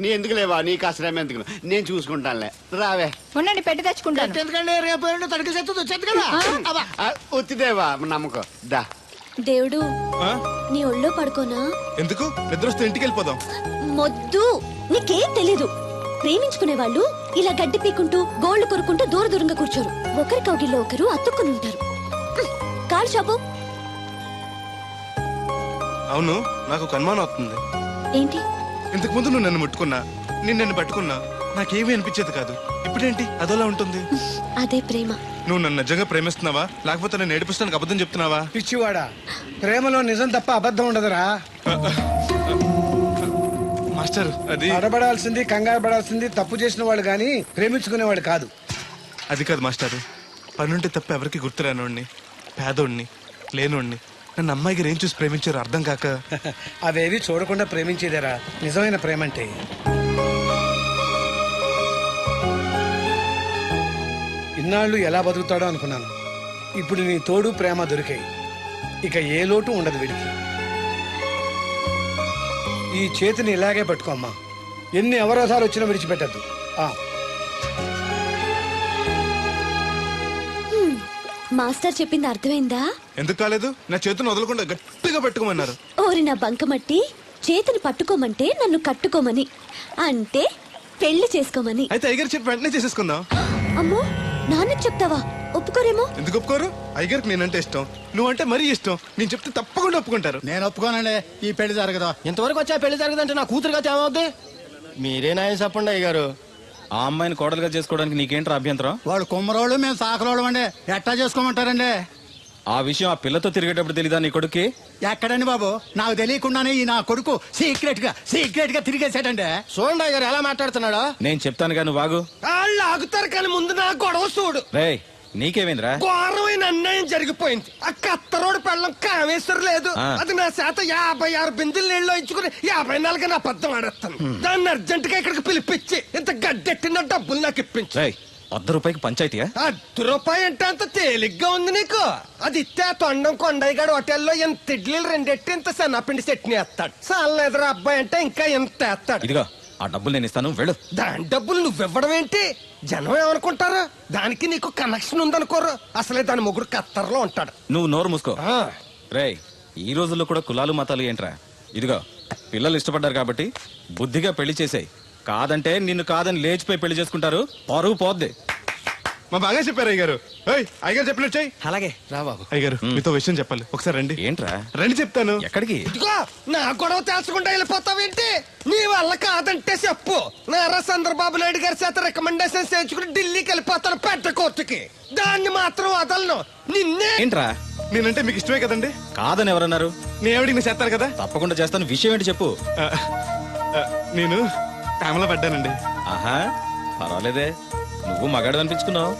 నీ ఎందుకు లేవా? నీకు అసలు ఎందుకు? నేను చూసుకుంటానులే. రావే. ఉండండి పెట్టి తెచ్చుకుంటాను. ఎందుకంటే రేపు తడికి చెత్తది వచ్చేది కదా? అబ్బా, ఆ, వచ్చిదేవా నమ్మకం. దా. దేవుడు ఆ? నీ ఒళ్ళో పడుకోనా? ఎందుకు? నిద్ర వస్తే ఇంటికి వెళ్ళిపోదాం మొద్దు. నీకేం తెలీదు. ప్రేమించుకునే వాళ్ళు ఇలా గడ్డి పీకుంటూ గోళ్ళు కొరుకుంటూ దూర దూరంగా కూర్చోరు. ఒకరి కౌగిల్లో ఒకరు అతుక్కుని ఉంటారు. హ్మ్. కాలు షాపు. అవును నాకు ఒక అనుమానం అవుతుంది ఏంటి? ఇంతకు ముందు నువ్వు నన్ను ముట్టుకున్నా నేను నన్ను పట్టుకున్నా నాకేమీ అనిపించేది కాదు. ఇప్పుడేంటి? అదోలా ఉంటుంది. అదే ప్రేమ. నువ్వు నన్ను నిజంగా ప్రేమిస్తున్నావా? లేకపోతే నేను ఏడిపిస్తానికి అబద్ధం చెప్తున్నావా? పిచ్చివాడా ప్రేమలో నిజం తప్ప అబద్ధం ఉండదురా. మాస్టర్ అది అడబడాల్సింది కంగారు పడాల్సింది తప్పు చేసిన వాళ్ళు గాని ప్రేమించుకునేవాడు కాదు. అది కాదు మాస్టర్. పనుంటే తప్ప ఎవరికి గుర్తురానోడిని పేదోడిని లేనోడిని. నన్ను అమ్మాయి గారు ఏం చూసి ప్రేమించారు అర్థం కాక. అవేవి చూడకుండా ప్రేమించేదేరా. నిజమైన ప్రేమ అంటే ఇన్నాళ్ళు ఎలా బతుకుతాడో అనుకున్నాను. ఇప్పుడు నీ తోడు ప్రేమ దొరికాయి. ఇక ఏ లోటు ఉండదు వీడికి. ఈ చేతిని ఇలాగే పట్టుకోమ్మా ఎన్ని అవరోధాలు వచ్చినా విడిచిపెట్టద్దు. మాస్టర్ చెప్పింది అర్థమైందా? ఎందుకు కాలేదు? నా చేతిని వదలకుండా గట్టిగా పెట్టుకోమన్నారు. ఓరి నా బంకమట్టి చేతిని పట్టుకోమంటే నన్ను కట్టుకోమని. అంటే పెళ్ళి చేసుకోమని. అయితే అయ్యగారు చెప్పి వెంటనే చేసేసుకుందాం. అమ్మో నాన్నకి చెప్తావా? ఒప్పుకోరేమో? ఎందుకు ఒప్పుకోరు? అయ్యగారికి నేనంటే ఇష్టం. నువ్వంటే మరీ ఇష్టం. నేను చెప్తే తప్పకుండా ఒప్పుకుంటారు. నేను ఒప్పుకోనండి. ఈ పెళ్ళి జరగదు. ఇంతవరకు వచ్చా పెళ్ళి జరగదంటే నా కూతురుగా ఏమవుద్ది మీరే నాయం చెప్పండి అయ్య గారు ఆ అమ్మాయిని కోడలుగా చేసుకోవడానికి నీకేంట్రా అభ్యంతరం? వాడు కుమ్మరోళ్ళు మేము సాకరోళ్ళు అండి. ఎట్టా చేసుకోమంటారండి? ఆ విషయం ఆ పిల్లతో తిరిగేటప్పుడు తెలీదా నీ కొడుక్కి? ఎక్కడండి బాబు? నాకు తెలియకుండానే ఈ నా కొడుకు సీక్రెట్గా సీక్రెట్గా తిరిగేసాడండి చూడండి అయ్య గారు ఎలా మాట్లాడుతున్నాడో. నేను చెప్తాను కానీ వాగు వాళ్ళు ఆగుతారు కానీ ముందు నా గొడవ చూడు. రే నీకేమైందిరా? ఘోరమైన అన్యాయం జరిగిపోయింది. ఆ కత్తరోడు పెళ్ళం కామేశ్వరం లేదు. ఆ. అది నా చేత యాభై ఆరు బిందులు నీళ్ళు ఇచ్చుకుని యాభై నాలుగు నా అబద్ధం ఆడేస్తాను. దాన్ని అర్జెంట్గా ఇక్కడికి పిలిపించి ఇంత గడ్డెట్టిన డబ్బులు నాకు ఇప్పించు. రే వద్ద రూపాయికి పంచాయతీయా? అర్ధ రూపాయి అంటే అంత తేలిగ్గా ఉంది నీకు? అది ఇస్తే ఆ తొండం కొండయ్యగాడు హోటల్లో ఎంత ఇడ్లీలు రెండెట్టి ఇంత సన్నపిండి చట్నీ వేస్తాడు. సాల ఎదురు అబ్బాయి అంటే ఇంకా ఎంత వేస్తాడు. ఇదిగో ఆ డబ్బులు నేను ఇస్తాను వెళ్ళు. దాని డబ్బులు నువ్వివ్వడం ఏంటి? జనం ఏమనుకుంటారు? దానికి నీకు కనెక్షన్ ఉందనుకోరు. అసలే దాని ముగ్గురు కత్తర్లో ఉంటాడు. నువ్వు నోరు మూసుకో. ఆ, రే ఈ రోజుల్లో కూడా కులాలు మతాలు ఏంట్రా? ఇదిగో పిల్లలు ఇష్టపడ్డారు కాబట్టి బుద్ధిగా పెళ్ళి చేసాయి. కాదంటే నిన్ను కాదని లేచిపోయి పెళ్ళి చేసుకుంటారు. పరువు పోద్ది. మా బాగా చెప్పారు అయ్యగారు. ఏయ్, అయ్యగారు చెప్పినట్టు చెయ్యి అలాగే. రా బాబు. అయ్యగారు మీతో విషయం చెప్పాలి. ఒకసారి రండి. ఏంట్రా? రండి చెప్తాను. ఎక్కడికి? ఇదిగో నా గొడవ తెలుసుకుంటా వెళ్ళిపోతావేంటి? నీ వల్ల కాదంటే చెప్పు. నారా చంద్రబాబు నాయుడు గారి చేత రికమెండేషన్ చేయించుకుని ఢిల్లీకి వెళ్ళిపోతాను పెద్ద కోర్టుకి. దాన్ని మాత్రం వదలను. నిన్నే ఏంట్రా? నేనంటే మీకు ఇష్టమే కదండి? కాదని ఎవరన్నారు? నేను ఎవడికి నేను చేస్తాను కదా? తప్పకుండా చేస్తాను. విషయం ఏంటి చెప్పు. నేను ప్రేమలో పడ్డానండి. ఆహా పర్వాలేదే. నువ్వు మగాడు అనిపించుకున్నావు?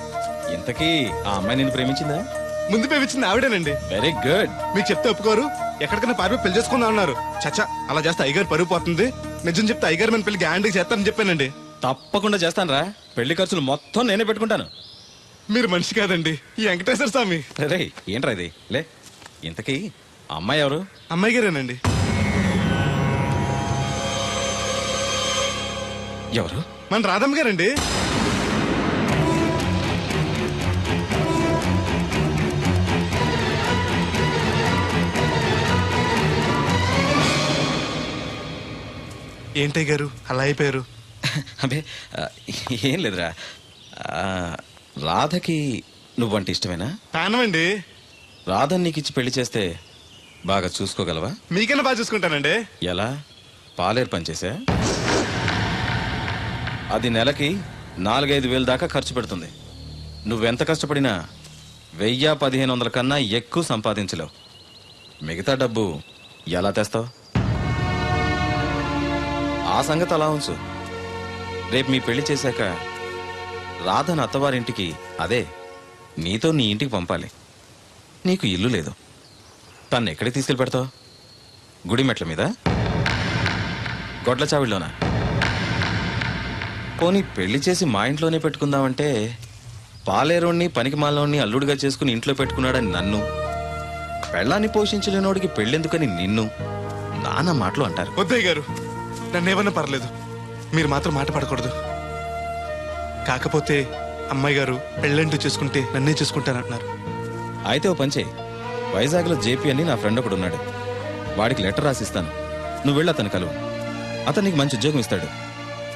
ఇంతకీ ఆ అమ్మాయి నిన్ను ప్రేమించిందా? ముందు పేపించింది ఆవిడేనండి. వెరీ గుడ్ మీకు చెప్తే ఒప్పుకోరు. ఎక్కడికైనా పారిపోయి పెళ్ళి చేసుకుందాం అన్నారు. చచ్చా అలా చేస్తే అయ్యగారు పరుగు పోతుంది. నిజం చెప్తే అయ్యగారు మన పెళ్ళి గ్యాండ్కి చేస్తానని చెప్పానండి. తప్పకుండా చేస్తానురా. పెళ్ళి ఖర్చులు మొత్తం నేనే పెట్టుకుంటాను. మీరు మనిషి కాదండి. ఈ వెంకటేశ్వర స్వామి. రే ఏంట్రా ఇది? లే ఇంతకీ అమ్మాయి ఎవరు? అమ్మాయి గారేనండి. ఎవరు? మన రాధమ్మ గారండి. ఏంటయ్య గారు? అలా అయిపోయారు. అబే ఏం లేదురా. రాధకి నువ్వంటే ఇష్టమేనా? పానమండి రాధని నీకు ఇచ్చి పెళ్ళి చేస్తే బాగా చూసుకోగలవా? మీకన్నా బాగా చూసుకుంటానండి? ఎలా? పాలేరు పనిచేసా అది నెలకి నాలుగైదు వేలు దాకా ఖర్చు పెడుతుంది. నువ్వెంత కష్టపడినా వెయ్యి పదిహేను వందల కన్నా ఎక్కువ సంపాదించలేవు. మిగతా డబ్బు ఎలా తెస్తావు? ఆ సంగతి అలా ఉంచు. రేపు మీ పెళ్ళి చేశాక రాధను అత్తవారింటికి అదే నీతో నీ ఇంటికి పంపాలి. నీకు ఇల్లు లేదు. తను ఎక్కడికి తీసుకెళ్ళి పెడతావు? గుడి మెట్ల మీద? గొడ్ల చావిడిలోనా పోనీ పెళ్ళి చేసి మా ఇంట్లోనే పెట్టుకుందామంటే పాలేరోణ్ణి పనికిమాలోని అల్లుడిగా చేసుకుని ఇంట్లో పెట్టుకున్నాడని నన్ను. పెళ్ళాన్ని పోషించలేనోడికి పెళ్ళెందుకని నిన్ను? నాన్న మాటలు అంటారు. వద్దయ్య గారు నన్నేమన్నా పర్లేదు. మీరు మాత్రం మాట పడకూడదు. కాకపోతే అమ్మాయి గారు పెళ్ళంటూ చేసుకుంటే నన్నే చేసుకుంటానంటున్నారు. అయితే ఓ పంచే వైజాగ్లో జేపీ అని నా ఫ్రెండ్ ఒకడు ఉన్నాడు. వాడికి లెటర్ రాసిస్తాను. నువ్వు వెళ్ళి అతను కలువు. అతను నీకు మంచి ఉద్యోగం ఇస్తాడు.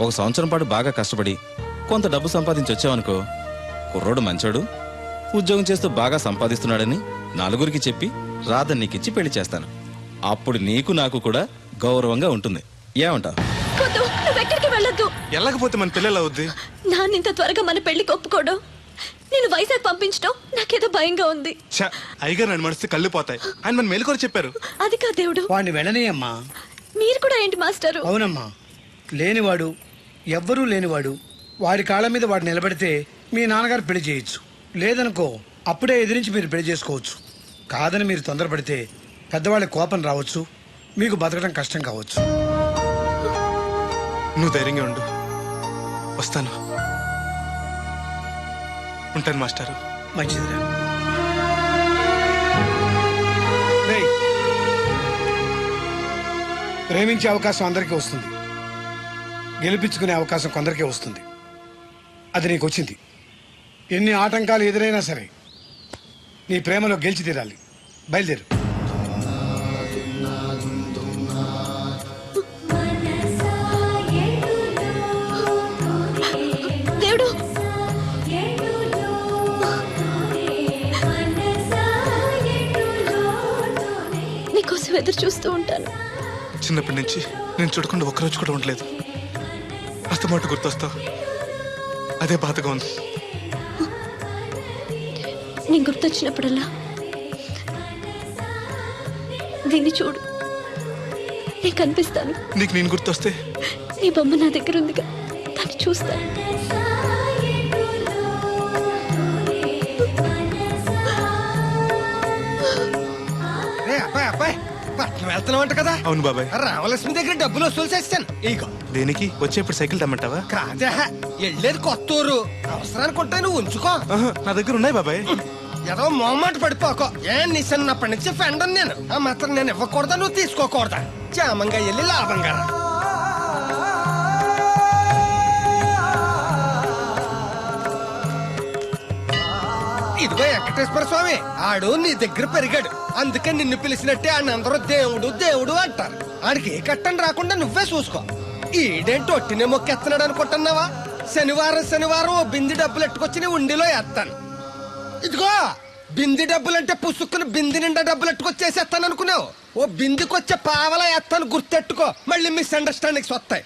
ఒక సంవత్సరం పాటు బాగా కష్టపడి కొంత డబ్బు సంపాదించి వచ్చావనుకో కుర్రోడు మంచోడు. ఉద్యోగం చేస్తూ బాగా సంపాదిస్తున్నాడని నలుగురికి చెప్పి రాధ నీకిచ్చి పెళ్ళి చేస్తాను. అప్పుడు నీకు నాకు కూడా గౌరవంగా ఉంటుంది. ఏమంటావు? వద్దు నువ్వెక్కడికి వెళ్ళొద్దు. వెళ్ళకపోతే మన పిల్లలు అవుద్ది. నాన్న ఇంత త్వరగా మన పెళ్ళికి నేను వైజాగ్ పంపించడం నాకేదో భయంగా ఉంది. ఛ, అయ్యగారు నన్ను మడిస్తే కళ్ళు పోతాయి. ఆయన మన మేలుకొని చెప్పారు. అది కాదు దేవుడు? వాడిని వెళ్ళనీయమ్మా. మీరు కూడా ఏంటి మాస్టారు? అవునమ్మా. లేనివాడు ఎవ్వరూ లేనివాడు వాడి కాళ్ళ మీద వాడు నిలబడితే మీ నాన్నగారు పెళ్ళి చేయొచ్చు. లేదనుకో అప్పుడే ఎదిరించి మీరు పెళ్ళి చేసుకోవచ్చు. కాదని మీరు తొందరపడితే పెద్దవాళ్ళ కోపం రావచ్చు మీకు బతకడం కష్టం కావచ్చు. నువ్వు ధైర్యంగా ఉండు. వస్తాను. ఉంటాను మాస్టారు. మంచిదిరా. ప్రేమించే అవకాశం అందరికీ వస్తుంది. గెలిపించుకునే అవకాశం కొందరికే వస్తుంది. అది నీకు వచ్చింది. ఎన్ని ఆటంకాలు ఎదురైనా సరే నీ ప్రేమలో గెలిచి తీరాలి. బయలుదేరు. నీకోసం ఎదురు చూస్తూ ఉంటాను. చిన్నప్పటి నుంచి నేను చూడకుండా ఒక్కరోజు కూడా ఉండలేదు. అస్తమాట గుర్తొస్తావు. అదే బాధగా ఉంది. నేను గుర్తొచ్చినప్పుడల్లా దీన్ని చూడు. నేను కనిపిస్తాను. నీకు నేను గుర్తొస్తే? నీ బొమ్మ నా దగ్గర ఉందిగా. దాన్ని చూస్తాను. పట్నం వెళ్తున్నావంట కదా? అవును బాబాయ్. రామలక్ష్మి దగ్గర డబ్బులు వసూలు చేస్తాను. ఇగో దేనికి? వచ్చేప్పుడు సైకిల్ తెమ్మంటావా? కాదే. వెళ్ళేది కొత్త ఊరు. అవసరానికి ఉంటాయి నువ్వు ఉంచుకో. నా దగ్గర ఉన్నాయి బాబాయ్. ఏదో మొహమాట పడిపోకో. ఏ నీ చిన్నప్పటి నుంచి ఫ్రెండ్ నేను. ఆ మాత్రం నేను ఇవ్వకూడదా నువ్వు తీసుకోకూడదా? క్షేమంగా వెళ్ళి లాభంగా వెంకటేశ్వర స్వామి ఆడు నీ దగ్గర పెరిగాడు. అందుకే నిన్ను పిలిచినట్టే ఆయన అందరూ దేవుడు దేవుడు అంటారు. ఆడికి ఏ కట్టం రాకుండా నువ్వే చూసుకో. ఈడేంటి ఒట్టినే మొక్కెత్తనాడు అనుకుంటున్నావా? శనివారం శనివారం ఓ బింది డబ్బులు ఎట్టుకొచ్చి నీ ఉండిలో వేస్తాను. ఇదిగో బింది డబ్బులంటే పుసుక్కుని బింది నిండా డబ్బులు ఎట్టుకొచ్చేసేస్తాను అనుకున్నావు. ఓ బిందికొచ్చే పావలా వేస్తాను గుర్తెట్టుకో. మళ్ళీ మిస్అండర్స్టాండింగ్స్ వస్తాయి.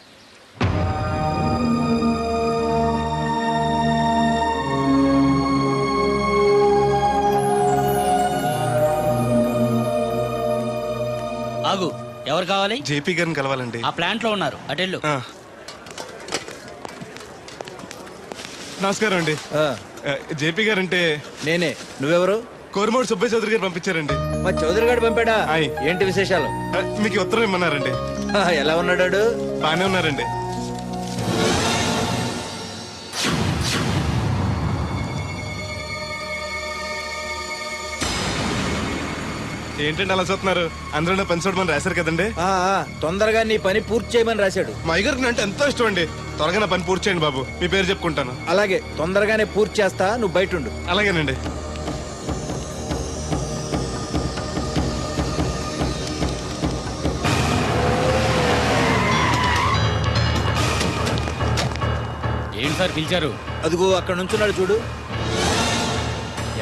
ఆగు. ఎవరు కావాలి? జేపీ గారిని కలవాలండి. ఆ ప్లాంట్లో ఉన్నారు అటెళ్ళు ఆ. నమస్కారం అండి. ఆ, జేపీ గారు అంటే నేనే. నువ్వెవరు? కోరమూడు సుబ్బయ్య చౌదరి గారు పంపించారండి. మా చౌదరి గారు పంపాడా? ఆయ్. ఏంటి విశేషాలు? ఆ, మీకు ఉత్తరం ఇమ్మన్నారండి. ఎలా ఉన్నాడు బానే ఉన్నారండి. ఏంటండి అలా చూస్తున్నారు? అందరూ పని చూడమని రాశారు కదండి? ఆ, ఆ, తొందరగా నీ పని పూర్తి చేయమని రాశాడు. మా అయ్యగారికి అంటే ఎంతో ఇష్టం అండి. త్వరగా నా పని పూర్తి చేయండి బాబు. మీ పేరు చెప్పుకుంటాను. అలాగే తొందరగానే పూర్తి చేస్తా నువ్వు బయట ఉండు అలాగేనండి. ఏంటి సార్ పిలిచారు? అదిగో అక్కడ నుంచున్నాడు చూడు.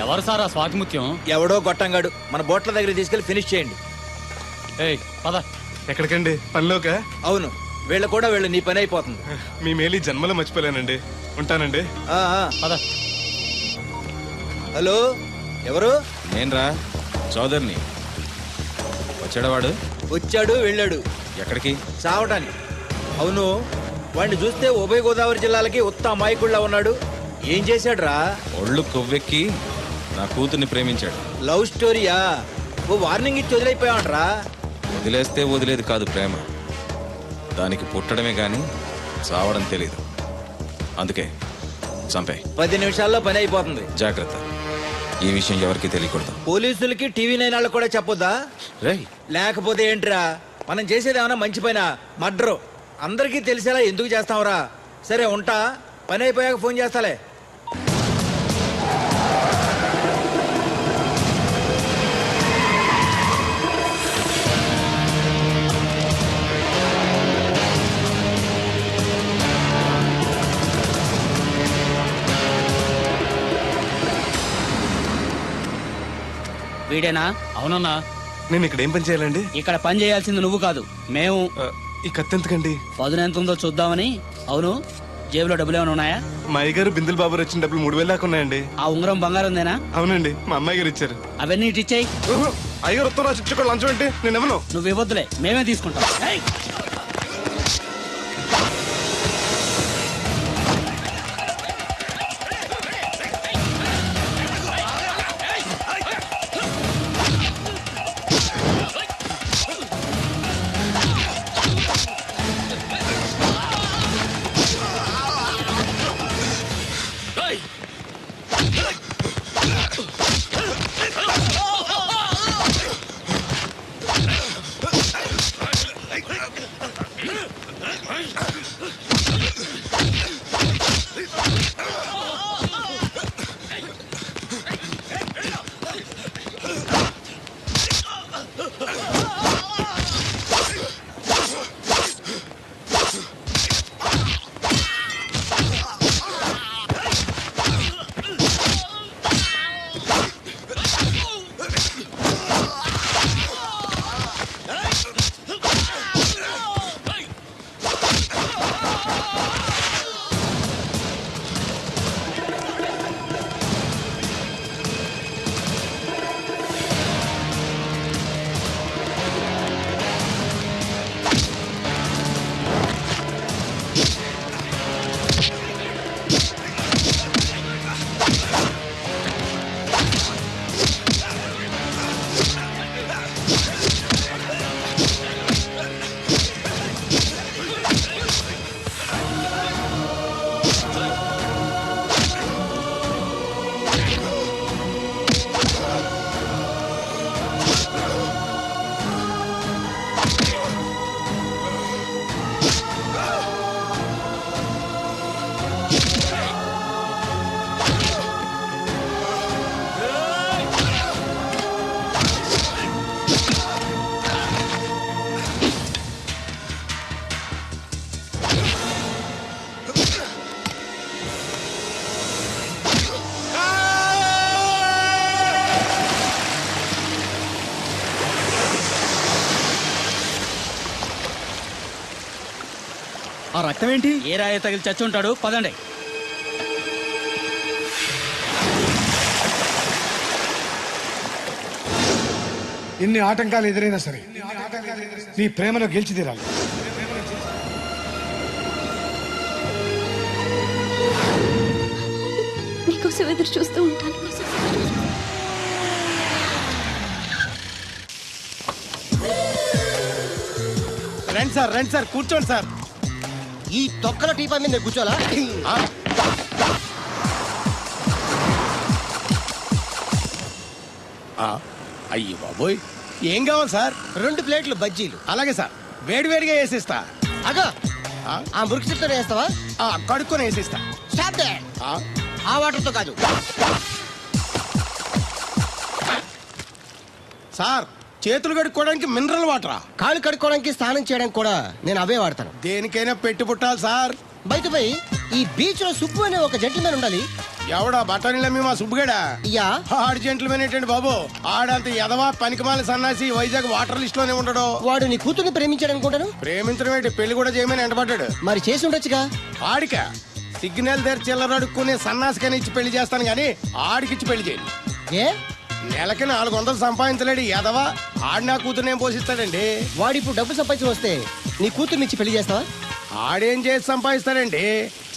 ఎవరు సార్ ఆ స్వాతిముత్యం? ఎవడో గొట్టంగాడు. మన బోట్ల దగ్గర తీసుకెళ్ళి ఫినిష్ చేయండి. ఏయ్ పద. ఎక్కడికండి? పనిలోక? అవును. వీళ్ళ కూడా వీళ్ళ నీ పని అయిపోతుంది. మీ మేలు జన్మలో మర్చిపోలేనండి. ఉంటానండి. ఆ, ఆ. పద. హలో? ఎవరు? నేనరా చౌదరిని వచ్చాడవాడు వచ్చాడు వెళ్ళాడు. ఎక్కడికి? చావటానికి. అవును వాడిని చూస్తే ఉభయ గోదావరి జిల్లాలకి ఉత్త అమాయకుళ్ళ ఉన్నాడు. ఏం చేశాడురా? ఒళ్ళు కొవ్వెక్కి నా కూతుర్ని ప్రేమించాడు. లవ్ స్టోరీయా? ఓ వార్నింగ్ ఇచ్చి వదిలైపోయావంట్రా. వదిలేస్తే వదిలేదు కాదు ప్రేమ. దానికి పుట్టడమే గాని చావడం తెలీదు. అందుకే చంపే. పది నిమిషాల్లో పని అయిపోతుంది. జాగ్రత్త. ఈ విషయం ఎవరికీ తెలియకూడదు. పోలీసులకి టీవీ నైన్ వాళ్ళకి కూడా చెప్పొద్దా? లేకపోతే ఏంట్రా? మనం చేసేది ఏమైనా మంచి పైన? మర్డరు. అందరికీ తెలిసేలా ఎందుకు చేస్తావురా? సరే ఉంటా. పని అయిపోయాక ఫోన్ చేస్తాలే. వీడేనా? అవునన్నా. నేను ఇక్కడ ఏం పని చేయాలండి? ఇక్కడ పని చేయాల్సింది నువ్వు కాదు మేము. ఆ, ఈ కత్తి ఎంతకండి పదును ఎంత ఉందో చూద్దామని. అవును జేబులో డబ్బులు ఏమైనా ఉన్నాయా? మా అయ్యగారు బిందులు బాబు వచ్చిన డబ్బులు మూడు వేలు దాకా ఉన్నాయండి. ఆ ఉంగరం బంగారం ఉందేనా? అవునండి మా అమ్మాయి గారు ఇచ్చారు. అవన్నీ ఇటు ఇచ్చేయి. ఊహు, అయ్యగారు ఉత్తరం రాసి ఇచ్చుకో లంచం ఏంటి? నేను ఇవ్వను. నువ్వు ఇవ్వద్దులే మేమే తీసుకుంటాం. ఏయ్! రక్తం ఏంటి ఏ రాయ తగిలి చచ్చి ఉంటాడు? పదండి. ఇన్ని ఆటంకాలు ఎదురైనా సరే నీ ప్రేమలో గెలిచి తీరాలి. నీకోసం ఎదురు చూస్తూ ఉంటాను. రండి సార్ రండి సార్ కూర్చోండి సార్. ఈ తొక్కల టీపా మీద కూర్చోాలా అయ్యి బాబోయ్. ఏం కావాలి సార్? రెండు ప్లేట్లు బజ్జీలు. అలాగే సార్. వేడివేడిగా వేసిస్తా. అగో. ఆ? మురికి చెప్తా వేస్తావా? కడుక్కొని వేసిస్తా. స్టాప్ దే ఆ వాటర్తో కాదు. సార్ చేతులు కడుక్కోవడానికి మినరల్ వాటరా కాళ్ళు కడుక్కోవడానికి స్నానం చేయడానికి కూడా నేను అవే వాడతాను. దేనికైనా పెట్టి పుట్టాలి సార్. బయట పోయి ఈ బీచ్లో సుబ్బు అనే ఒక జెంట్మెన్ ఉండాలి. ఎవడా బఠానీల మీ సుబ్బుగడా? యా. ఆడు జెంట్మెన్ ఏంటండి బాబు? ఆడంత ఎదవా పనికిమాల సన్నాసి వైజాగ్ వాటర్ లిస్ట్లోనే ఉండడు. వాడు నీ కూతుర్ని ప్రేమించాడు అనుకుంటాను. ప్రేమించడం ఏంటి? పెళ్ళి కూడా చేయమని ఎంటబడ్డాడు మరి చేసి ఉండొచ్చుగా? ఆడిక. సిగ్నల్ దగ్గర చిల్లర అడుక్కునే సన్నాసికని ఇచ్చి పెళ్ళి చేస్తాను గానీ ఆడికిచ్చి పెళ్ళి చేయండి ఏ? నెలకి నాలుగు వందలు సంపాదించలేడు ఎదవా ఆడి నా కూతురు ఏం పోషిస్తాడండి? వాడు ఇప్పుడు డబ్బు సంపాదించి వస్తే నీ కూతుర్ని ఇచ్చి పెళ్ళి చేస్తావా? ఆడేం చేసి సంపాదిస్తాడండి?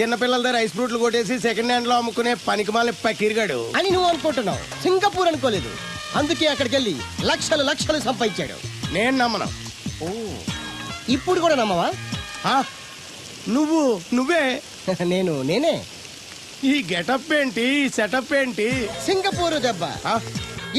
చిన్నపిల్లల దగ్గర ఐస్ ఫ్రూట్లు కొట్టేసి సెకండ్ హ్యాండ్లో అమ్ముకునే పనికి మాలి పకీర్గాడు. అని నువ్వు అనుకుంటున్నావు. సింగపూర్ అనుకోలేదు. అందుకే అక్కడికి వెళ్ళి లక్షలు లక్షలు సంపాదించాడు. నేను నమ్మను. ఓ ఇప్పుడు కూడా నమ్మవా? నువ్వు నువ్వే? నేను నేనే. ఈ గెటప్ ఏంటి? సెటప్ ఏంటి? సింగపూర్ దెబ్బ.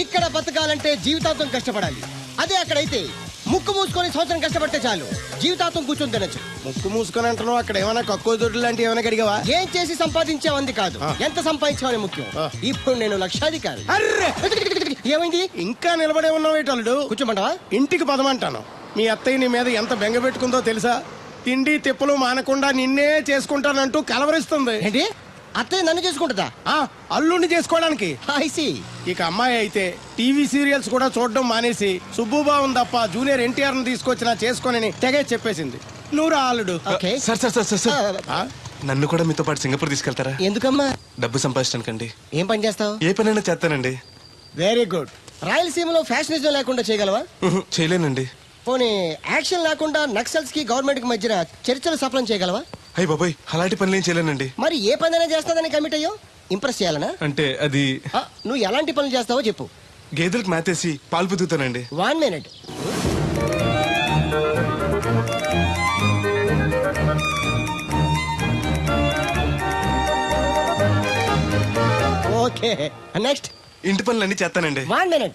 ఇక్కడ బతకాలంటే జీవితాంతం కష్టపడాలి. అదే అక్కడైతే ముక్కు మూసుకొని సంవత్సరం కష్టపడితే చాలు. జీవితాంతం కూర్చొని తినచ్చు. ముక్కు మూసుకొని అంటున్నావు అక్కడ ఏమైనా కక్కువ దొడ్డు లాంటి ఏమైనా కడిగావా? ఏం చేసి సంపాదించావంది కాదు. ఎంత సంపాదించావని ముఖ్యం? ఇప్పుడు నేను లక్షాధికారి. ఏమైంది? ఇంకా నిలబడే ఉన్నావు ఏటల్లుడు కూర్చోమంటావా? ఇంటికి పదమంటాను. మీ అత్తయ్య నీ మీద ఎంత బెంగ పెట్టుకుందో తెలుసా? తిండి తిప్పలు మానకుండా నిన్నే చేసుకుంటానంటూ కలవరిస్తుంది. ఏంటి? అత్తయ్య నన్ను చేసుకుంటుందా? అల్లుడిని చేసుకోవడానికి. ఐసి ఇక అమ్మాయి అయితే టీవీ సీరియల్స్ కూడా చూడడం మానేసి సుబ్బుబాబు తప్ప జూనియర్ ఎన్టీఆర్ని తీసుకొచ్చిన చేసుకొని తెగే చెప్పేసింది. నువ్వు రా అల్లుడు sir sir sir sir sir. నన్ను కూడా మీతో పాటు సింగపూర్ తీసుకెళ్తారా? ఎందుకమ్మా? డబ్బు సంపాదించడానికండి. ఏం పని చేస్తావు? ఏ పనైనా చేస్తానండి. వెరీ గుడ్ రాయలసీమలో ఫ్యాషనిజం లేకుండా చేయగలవా? ఉహు, చేయలేనండి. పోనీ యాక్షన్ లేకుండా నక్సల్స్కి గవర్నమెంట్కి మధ్యన చర్చలు సఫలం చేయగలవా? అయ్యి బాబాయ్ అలాంటి పనులు ఏం చేయలేనండి. మరి ఏ పనైనా చేస్తాదని కమిట్ అయ్యో? ఇంప్రెస్ చేయాలనా? అంటే అది ఆ, నువ్వు ఎలాంటి పనులు చేస్తావో చెప్పు. గేదెలకు మేతేసి పాలు పుదుగుతానండి వన్ మినిట్ ఓకే నెక్స్ట్ ఇంటి పనులు అన్ని చేస్తానండి. One minute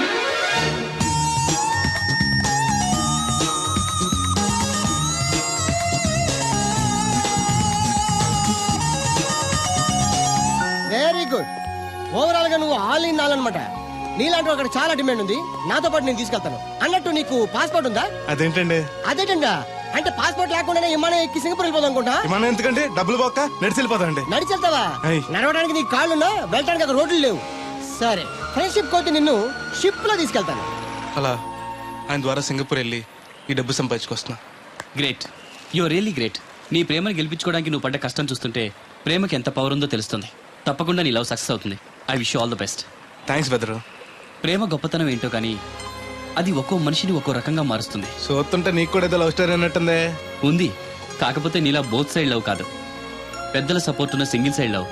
ఓవరాల్గా నువ్వు ఆల్ ఇన్ ఆల్ అనమాట నీలాంటి అక్కడ చాలా డిమాండ్ ఉంది. నాతో పాటు నేను తీసుకెళ్తాను. అన్నట్టు నీకు పాస్పోర్ట్ ఉందా? అదేంటండి? అదేటండా? అంటే పాస్పోర్ట్ లేకుండానే విమానం ఎక్కి సింగపూర్ వెళ్ళిపోదాం అనుకుంటా విమానం ఎందుకంటే డబ్బులు పోక నడిచి వెళ్ళిపోతానండి. నడిచి వెళ్తావా. నడవడానికి నీకు కాళ్ళున్నా వెళ్ళడానికి అక్కడ రోడ్లు లేవు. సరే ఫ్రెండ్షిప్ కోతి నిన్ను షిప్లో తీసుకెళ్తాను. అలా ఆయన ద్వారా సింగపూర్ వెళ్ళి ఈ డబ్బు సంపాదించుకొస్తున్నా. గ్రేట్ యు రియల్లీ గ్రేట్ నీ ప్రేమను గెలిపించుకోవడానికి నువ్వు పడ్డ కష్టం చూస్తుంటే ప్రేమకి ఎంత పవర్ ఉందో తెలుస్తుంది. తప్పకుండా నీ లవ్ సక్సెస్ అవుతుంది. I wish all the best thanks బెదరు ప్రేమ గొప్పతనం ఏంటో కానీ అది ఒక్కో మనిషిని ఒక్కో రకంగా మారుస్తుంది. చూస్తుంటే నీకు కూడా ఏదో లవ్ స్టోరీ అన్నట్టుందే? ఉంది. కాకపోతే నీలా బోత్ సైడ్ లవ్ కాదు. పెద్దల సపోర్ట్ ఉన్న సింగిల్ సైడ్ లవ్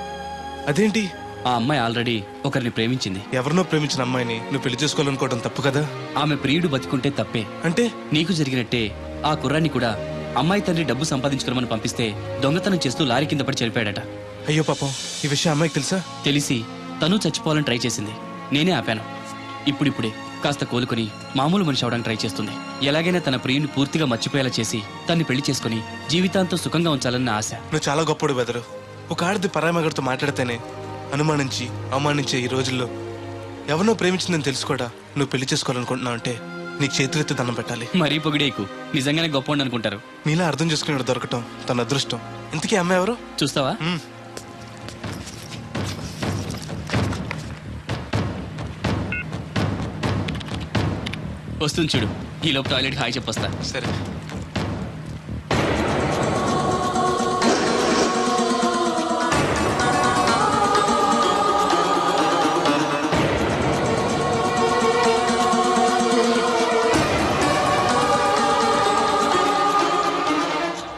అదేంటి? ఆ అమ్మాయి ఆల్రెడీ ఒకరిని ప్రేమించింది. ఎవరినో ప్రేమించిన అమ్మాయిని నువ్వు పెళ్ళి చేసుకోవాలనుకోవడం తప్పు కదా? ఆమె ప్రియుడు బతికుంటే తప్పే. అంటే? నీకు జరిగినట్టే ఆ కుర్రాన్ని కూడా అమ్మాయి తండ్రి డబ్బు సంపాదించుకోమని పంపిస్తే దొంగతనం చేస్తూ లారీ కింద పడి చనిపోయాడట. అయ్యో పాపం ఈ విషయం అమ్మాయికి తెలుసా? తెలిసి తను చచ్చిపోవాలని ట్రై చేసింది. నేనే ఆపాను. ఇప్పుడిప్పుడే కాస్త కోలుకొని మామూలు మనిషి అవడానికి ట్రై చేస్తుంది. ఎలాగైనా తన ప్రియుని పూర్తిగా మర్చిపోయేలా చేసి తన్ని పెళ్ళి చేసుకుని జీవితాంతం సుఖంగా ఉంచాలని నా ఆశ. నువ్వు చాలా గొప్పడు బెదరు. ఒక ఆడది పరామగడితో మాట్లాడితేనే అనుమానించి అవమానించే ఈ రోజుల్లో ఎవరినో ప్రేమించిందని తెలుసు కూడా నువ్వు పెళ్ళి చేసుకోవాలనుకుంటున్నావు అంటే నీకు చేతులెత్తి దండం పెట్టాలి. మరీ పొగిడేకు. నిజంగానే గొప్ప అనుకుంటారు నీలా అర్థం చేసుకునే దొరకటం తన అదృష్టం. ఇంతకీ అమ్మాయి ఎవరు? చూస్తావా? వస్తుంది చూడు. ఈ లోపు టాయిలెట్ హాయ్ చెప్పొస్తా. సరే.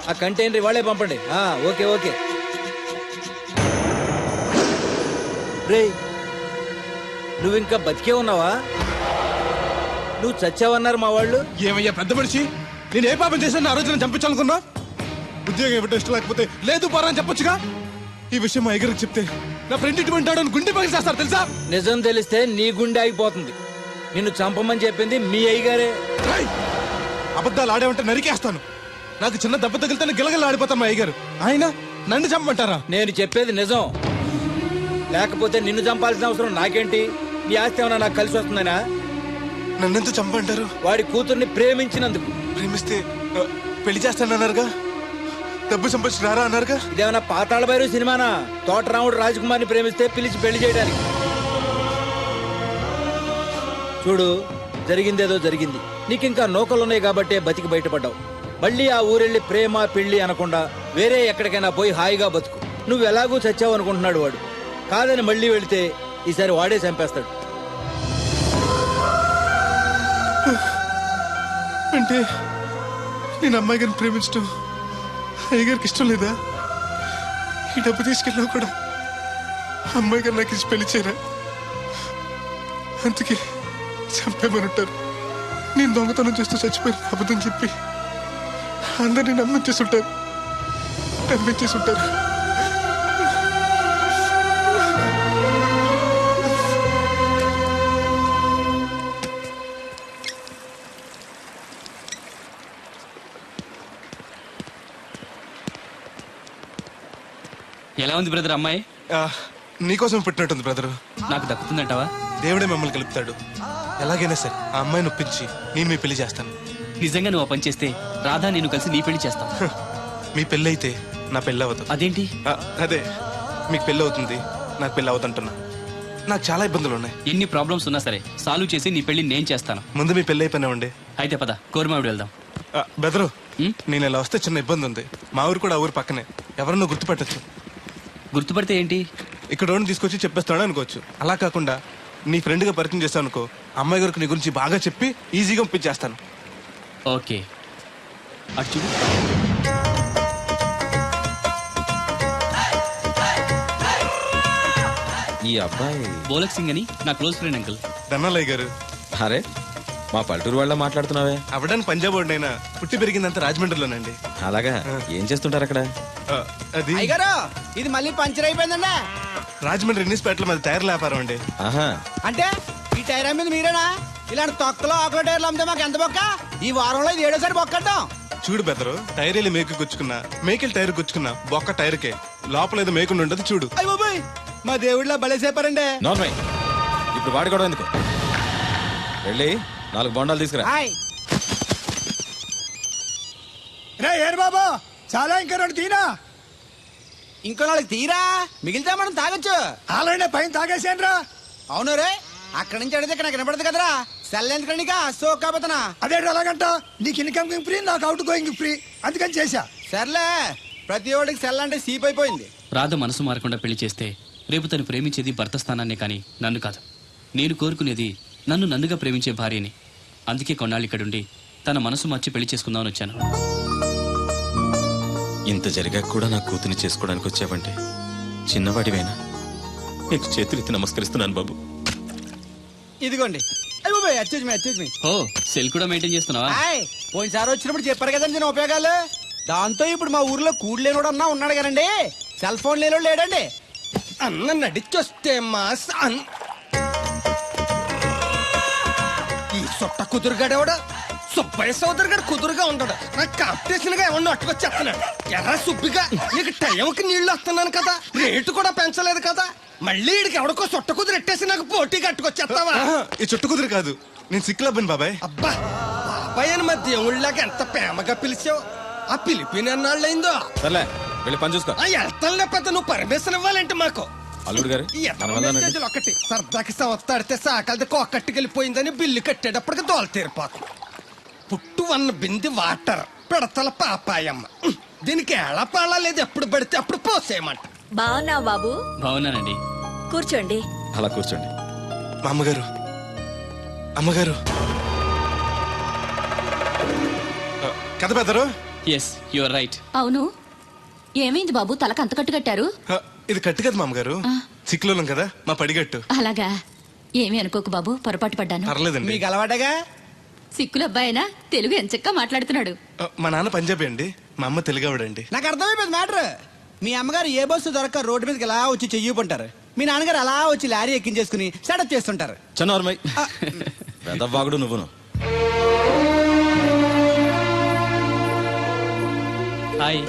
ఆ కంటైనర్ వాళ్ళే పంపండి. ఆ, ఓకే ఓకే. రే నువ్వు ఇంకా బతికే ఉన్నావా? నువ్వు చచ్చావన్నారు మా వాళ్ళు ఏమయ్యా పెద్ద మనిషి? నేను ఏ పాపం చేశాను ఆ రోజు నేను చంపించాలనుకున్నా? ఉద్యోగం ఇవ్వటం ఇష్టం లేకపోతే లేదు పోరా అని చెప్పొచ్చుగా? ఈ విషయం మా ఎగరికి చెప్తే నా ఫ్రెండ్ ఇటువంటి అని గుండె పగిలి చేస్తారు తెలుసా? నిజం తెలిస్తే నీ గుండె ఆగిపోతుంది. నిన్ను చంపమని చెప్పింది మీ అయ్యగారే! అబద్ధాలు ఆడేమంటే నరికేస్తాను. నాకు చిన్న దెబ్బ తగిలితే గిలగల ఆడిపోతాను మా అయ్యగారు. ఆయన నన్ను చంపమంటారా? నేను చెప్పేది నిజం. లేకపోతే నిన్ను చంపాల్సిన అవసరం నాకేంటి? నీ ఆస్తి ఏమైనా నాకు కలిసి వస్తుందనా? నన్నెందుకు చంపంటారు వాడి కూతుర్ని ప్రేమించినందుకు. ప్రేమిస్తే ఆ, పెళ్ళి చేస్తానన్నారుగా? డబ్బు సంపాదించి రారా అన్నారుగా? ఇదేమైనా పాతాళ భైరవ సినిమానా? తోటరాముడు రాజకుమార్ని ప్రేమిస్తే పిలిచి పెళ్ళి చేయడానికి. చూడు జరిగిందేదో జరిగింది. నీకింకా నౌకలున్నాయి కాబట్టే బతికి బయటపడ్డావు. మళ్ళీ ఆ ఊరెళ్ళి ప్రేమ పెళ్ళి అనకుండా వేరే ఎక్కడికైనా పోయి హాయిగా బతుకు. నువ్వు ఎలాగూ చచ్చావు అనుకుంటున్నాడు వాడు. కాదని మళ్ళీ వెళితే ఈసారి వాడే చంపేస్తాడు. అంటే నేను అమ్మాయి గారిని ప్రేమించడం అయ్యగారికి ఇష్టం లేదా? ఈ డబ్బు తీసుకెళ్ళినా కూడా అమ్మాయి గారు నాకు ఇచ్చి పెళ్ళి చేయరా? అందుకే చంపేమని ఉంటారు నేను దొంగతనం చేస్తూ చచ్చిపోయిన అబద్ధం చెప్పి అందరినీ ఇచ్చేసి ఉంటారు. ఎలా ఉంది బ్రదర్ అమ్మాయి? నీకోసం పెట్టినట్టుంది బ్రదరు. నాకు దక్కుతుందంటావా? దేవుడే మిమ్మల్ని కలుపుతాడు. ఎలాగైనా సరే ఆ అమ్మాయిని ఒప్పించి నేను మీ పెళ్ళి చేస్తాను. నిజంగా నువ్వు ఆ పని చేస్తే రాధా నేను కలిసి నీ పెళ్ళి చేస్తాం. హ, మీ పెళ్ళి అయితే నా పెళ్ళి అవ్వదు అదేంటి అదే మీకు పెళ్ళి అవుతుంది నాకు పెళ్ళి అవుతుంటున్నా నాకు చాలా ఇబ్బందులు ఉన్నాయి ఎన్ని ప్రాబ్లమ్స్ ఉన్నా సరే సాల్వ్ చేసి నీ పెళ్ళి నేను చేస్తాను. ముందు మీ పెళ్ళి అయిపోయినామండి అయితే పద కోరమావిడి వెళ్దాం. బెదరు? నేను ఇలా వస్తే చిన్న ఇబ్బంది ఉంది మా ఊరు కూడా ఆ ఊరు పక్కనే. ఎవరన్నా గుర్తుపెట్టచ్చు. గుర్తుపడితే ఏంటి? ఇక్కడ రోడ్డు తీసుకొచ్చి చెప్పేస్తాడు అనుకోవచ్చు. అలా కాకుండా నీ ఫ్రెండ్గా పరిచయం చేస్తాను అనుకో అమ్మాయి గారికి నీ గురించి బాగా చెప్పి ఈజీగా పంపించేస్తాను ఓకే. చూడు. ఈ అబ్బాయి బోలక్ సింగ్ అని నా క్లోజ్ ఫ్రెండ్ అంకుల్. ధనాలయ్య గారు. అరే మా పల్లెటూరు వాళ్ళ మాట్లాడుతున్నావే. అవడానికి పంజాబ్ వాడినైనా పుట్టి పెరిగిందంత రాజమండ్రిలోనండి. అలాగా? ఏం చేస్తుంటారు అక్కడ? అది? అయ్యగారు ఇది మళ్ళీ పంచర్ అయిపోయిందండి. రాజమండ్రి ఇన్నిస్పేటలో మాది టైర్ల వ్యాపారం అండి. ఆహా. అంటే ఈ టైర్ అమ్మింది మీరేనా? ఇలాంటి తొక్కలో ఆకుల టైర్లు అమ్మితే మాకు ఎంత బొక్క? ఈ వారంలో ఇది ఏడోసారి బొక్కడ్డాం చూడు బెదరు టైర్ వెళ్ళి మేకు గుచ్చుకున్నా మేకెళ్ళి టైర్ గుచ్చుకున్నా బొక్క టైర్కే. లోపల ఏదో మేకుండా ఉండదు చూడు. అయ్య బాబాయ్ మా దేవుడిలో భలే సేపారండి నార్మల్ ఇప్పుడు వాడు కూడా ఎందుకు? వెళ్ళి నాలుగు బొండాలు తీసుకురా. హాయ్ రే ఏరు బాబా. చాలా ఇంకా రెండు తీనా? ఇంకో నాలుగు తీరా? మిగిలితే మనం తాగొచ్చు. ఆల్రెడీ పైన తాగేసాను రా అవును రే అక్కడి నుంచి అడిగితే ఇక్కడ నాకు వినపడదు కదరా. సెల్ ఎందుకండి నీకా? సో కాబోతున్నా. అదే ఎలాగంట నీకు ఇన్కమ్ ఫ్రీ నాకు అవుట్ గోయింగ్ ఫ్రీ అందుకని చేశా. సర్లే ప్రతి ఒడికి సెల్ అంటే సీప్ అయిపోయింది. రాధ మనసు మారకుండా పెళ్ళి చేస్తే రేపు తను ప్రేమించేది భర్త స్థానాన్నే కానీ నన్ను కాదు. నేను కోరుకునేది నన్ను నన్నుగా ప్రేమించే భార్యని. అందుకే కొన్నాళ్ళు ఇక్కడుండి తన మనసు మార్చి పెళ్ళి చేసుకుందామని వచ్చాను. ఇంత జరిగాక కూడా నా కూతుని చేసుకోవడానికి వచ్చావంటే చిన్నవాడివైనా? నీకు చేతులెత్తి నమస్కరిస్తున్నాను బాబు. ఇదిగోండి. ఓ సెల్ కూడా మెయింటైన్ చేస్తున్నావా? హాయ్ పోయినసారి వచ్చినప్పుడు చెప్పారు కదండి నేను ఉపయోగాలు. దాంతో ఇప్పుడు మా ఊర్లో కూడు లేనోడు అన్నా ఉన్నాడు కదండి. సెల్ ఫోన్ లేనోడు లేడండి. అన్న నడిచొస్తే మా సన్ ఈ సొట్ట కుదురుగాడేవాడు? సుబ్బయ్య సోదరు గారు కుదురుగా ఉంటాడు నాకు కాంపిటీషన్గా ఏమన్నా అట్టుకొచ్చేస్తున్నాడు. ఎర్ర సుబ్బిగా నీకు టైంకి నీళ్ళు వస్తున్నాను కదా రేటు కూడా పెంచలేదు కదా మళ్ళీ ఇడికి ఎవడికో సొట్ట కుదురు ఎట్టేసి నాకు పోటీ కట్టుకొచ్చేస్తావా? ఈ చుట్టు కుదురు కాదు. నేను సిక్కులబ్బాను బాబాయ్. అబ్బా బాబాయ్ అని మా దేవుళ్ళకి ఎంత ప్రేమగా పిలిచావు? ఆ పిలిపిన ఎన్నాళ్ళైందో సర్లే వెళ్ళి పని చూసుకో. ఆ వెళ్తానులే పెద్ద నువ్వు పర్మిషన్ ఇవ్వాలంటే మాకు? అల్లుడు గారు ఒకటి సరదాకి సంవత్సరాడితే సాకలది కొక్కట్టుకెళ్ళిపోయిందని బిల్లు కట్టేటప్పటికి దోల తీరిపోకు పుట్టు వన్న బింది వాటర్ పిడతల పాపాయమ్మ. దీనికి ఎలా పాలా లేదు ఎప్పుడు పడితే అప్పుడు పోసేయమంట. బాగున్నావు బాబు? బాగున్నానండి. కూర్చోండి. అలా కూర్చోండి. మా అమ్మగారు అమ్మగారు. కథ బెదరు ఎస్ యువర్ రైట్ అవును. ఏమైంది బాబు? తలకు అంత కట్టు కట్టారు? ఆ, ఇది కట్టు కదా మా అమ్మగారు సిక్కులోలం కదా మా పడిగట్టు. అలాగా. ఏమీ అనుకోకు బాబు పొరపాటు పడ్డాను. పర్లేదండి. మీకు అలవాటగా? సిక్కుల అబ్బాయినా తెలుగు ఎంచక్కా మాట్లాడుతున్నాడు. మా నాన్న పంజాబీ అండి. మా అమ్మ తెలుగావిడండి నాకు అర్థమైపోయింది మ్యాటర్. మీ అమ్మగారు ఏ బస్సు దొరక్క రోడ్డు మీదకి ఎలా వచ్చి చెయ్యిపుంటారు మీ నాన్నగారు అలా వచ్చి లారీ ఎక్కించేసుకుని సెటప్ చేస్తుంటారు. చన్నోర్మై వెదవ్వాగుడు నువ్వును. హాయ్.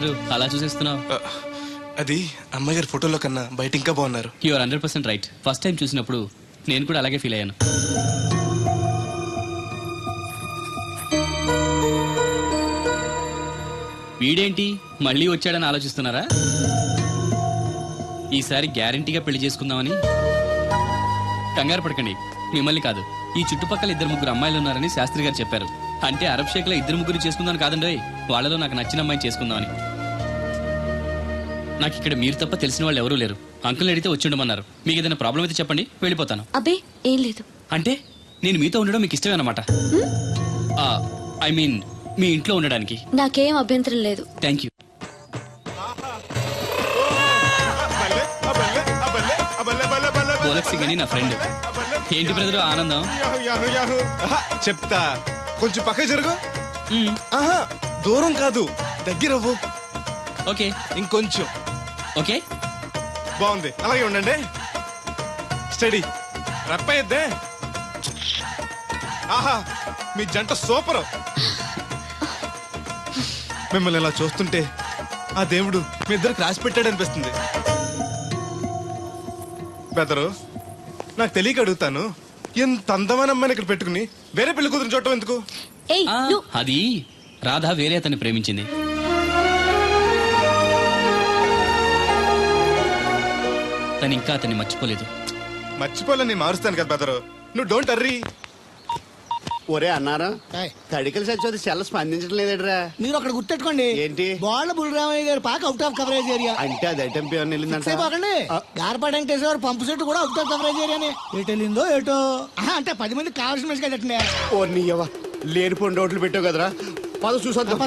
బ్రదరు అలా చూసేస్తున్నావు అది అమ్మగారి ఫోటోలో కన్నా బయట ఇంకా బాగున్నారు. Your hundred percent right first time చూసినప్పుడు నేను కూడా అలాగే ఫీల్ అయ్యాను. వీడేంటి? మళ్ళీ వచ్చాడని ఆలోచిస్తున్నారా? ఈసారి గ్యారంటీగా పెళ్ళి చేసుకుందామని? కంగారు పడకండి. మిమ్మల్ని కాదు. ఈ చుట్టుపక్కల ఇద్దరు ముగ్గురు అమ్మాయిలు ఉన్నారని శాస్త్రి గారు చెప్పారు. అంటే అరబ్ షేక్లో ఇద్దరు ముగ్గురు చేసుకుందాం కాదండి వాళ్ళలో నాకు నచ్చిన అమ్మాయిని చేసుకుందామని. నాకు ఇక్కడ మీరు తప్ప తెలిసిన వాళ్ళు ఎవరూ లేరు. అంకుల్ అడిగితే వచ్చి ఉండమన్నారు. మీకు ఏదైనా ప్రాబ్లం అయితే చెప్పండి వెళ్ళిపోతాను. అబ్బే ఏం లేదు. అంటే నేను మీతో ఉండడం మీకు ఇష్టమే అన్నమాట ఐ మీన్ మీ ఇంట్లో ఉండడానికి. నాకేం అభ్యంతరం లేదు. థ్యాంక్ యూ గోలక్ సింగ్ అని నా ఫ్రెండ్ ఏంటి బ్రదర్ ఆనందం? చెప్తా. కొంచెం పక్క జరుగు. ఆహా దూరం కాదు దగ్గర ఓకే ఇంకొంచెం. ఓకే? బాగుంది. అలాగే ఉండండి. స్టడీ. రప్పయ్యద్దే. ఆహా మీ జంట సూపర్. మిమ్మల్ని ఇలా చూస్తుంటే ఆ దేవుడు మీ ఇద్దరికి రాసి పెట్టాడు అనిపిస్తుంది బెదరు నాకు తెలియక అడుగుతాను. ఎంత అందమైన అమ్మాయిని ఇక్కడ పెట్టుకుని వేరే పెళ్ళి కూతురు చూడటం ఎందుకు? అది రాధ వేరే అతన్ని ప్రేమించింది. తను ఇంకా అతన్ని మర్చిపోలేదు. మర్చిపోలేని మారుస్తాను కదా బెదరు నువ్వు డోంట్ అర్రీ ఒరే అన్నారా తడికలు చచ్చి సెల్ స్పందించడం లేదట్రా మీరు అక్కడ గుర్తెట్టుకోండి ఏంటి? బాళ్ళ బుల్రామయ్య గారి పాక అవుట్ ఆఫ్ కవరేజ్ ఏరియా అంటే అది ఐటమ్ పేరు వెళ్ళిందంట? గార్పాడు వెంకటేశ్వర పంపు సెట్ కూడా అవుట్ ఆఫ్ కవరేజ్ ఏరియానే ఎటు వెళ్ళిందో ఏటో అంటే పది మంది కావాల్సిన మనిషి కదండి ఓ నీ లేని పొండి రోడ్లు పెట్టావు కదరా. పద చూసొద్దాం.